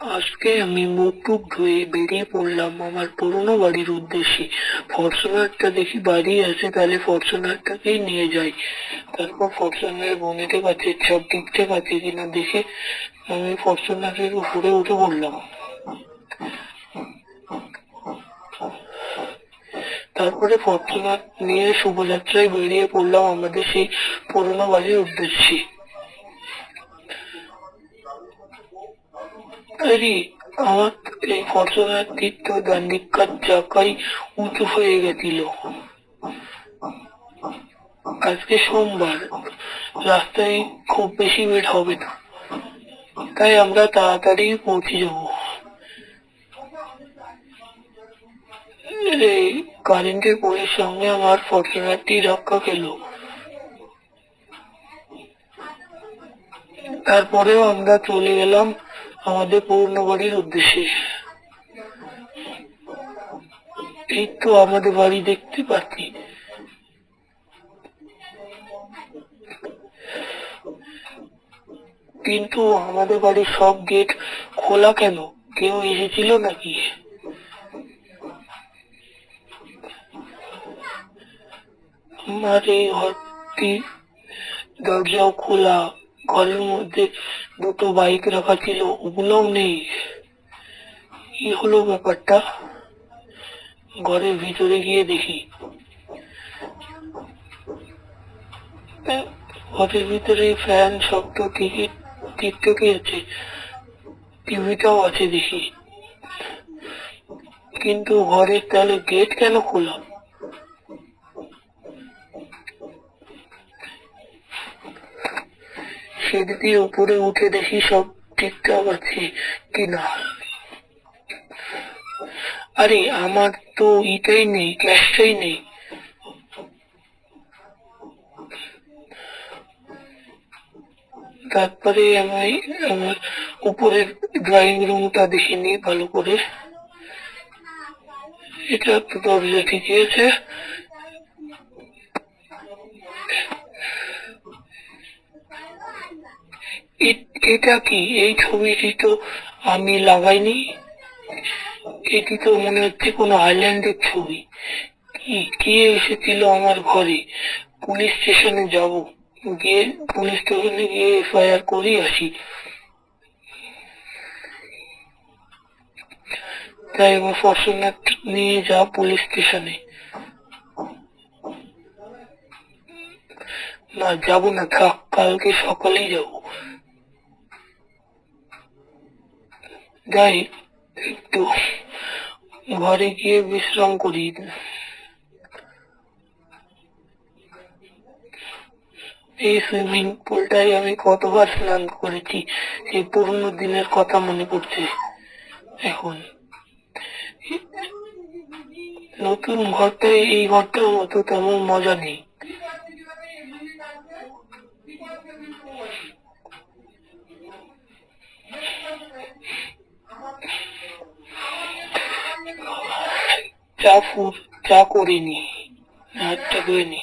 আজকে আমি মুখ টুক ধুয়ে বেরিয়ে পড়লাম আমার পুরোনো বাড়ির উদ্দেশ্যে। ফরচুনারটা দেখি বাড়ি আছে, তাহলে ফরচুনারটাকেই নিয়ে যাই। তারপর ফরচুনারের বনেটের কাছে সব ঠিকঠাক আছে কিনা দেখে আমি ফরচুনারের উপরে উঠে পড়লাম। তারপরে ফরচুনার নিয়ে শুভযাত্রায় বেরিয়ে পড়লাম আমাদের সেই পুরোনো বাড়ির উদ্দেশ্যে। আরে আমার এই ফসলের তীর্থ দান্ডিকার চাকাই উঁচু হয়ে গেছিল। আজকে সোমবার, রাস্তায় খুব বেশি ভিড় হবে না। তাই আমরা তাড়াতাড়ি পৌঁছে যাব। কারেন্টের পোলের সঙ্গে আমার ফরচুনারটি ধাক্কা খেলো তারপরেও আমরা চলে গেলাম আমাদের পুরনো বাড়ির উদ্দেশ্যে। এই তো আমাদের বাড়ি দেখতে পাচ্ছি। কিন্তু আমাদের বাড়ির সব গেট খোলা কেন? কেউ এসেছিল নাকি? আমার এই ঘরটি দরজাও খোলা, ঘরের মধ্যে দুটো বাইক রাখা ছিল, ওগুলোও নেই। কি হলো ব্যাপারটা? ঘরের ভিতরে গিয়ে দেখি। ঘরের ভিতরে ফ্যান তো ঠিকই ঠিকঠাকই আছে। টিভিটাও আছে দেখি। কিন্তু ঘরের তাহলে গেট কেন খোলা? সিঁড়ি দিয়ে উপরে উঠে দেখি সব ঠিকঠাক আছে কিনা। আরে, আমার তো ইটাই নেই ক্যাশটাই নেই। তারপরে আমি আমার উপরের ড্রয়িং রুমটা দেখিনি ভালো করে। এটা তো দরজা ঠিকই আছে। এটা কি? এই ছবিটি তো আমি লাগাইনি। এটি তো মনে হচ্ছে কোনো আইল্যান্ডের ছবি। কি কে এসেছিল আমার ঘরে? পুলিশ স্টেশনে যাব। গিয়ে পুলিশ স্টেশনে গিয়ে এফআইআর করি, আসি। তাই এবার নিয়ে যা পুলিশ স্টেশনে। না যাব না, থাক, কালকে সকালেই যাব। যাই, একটু ঘরে গিয়ে বিশ্রাম করি। এই সুইমিং পুলটাই আমি কতবার স্নান করেছি, সেই পুরনো দিনের কথা মনে পড়ছে। এখন নতুন ঘরটায়, এই ঘরটার মতো তেমন মজা নেই। চা চা করিনি হাতটা ধুয়ে নি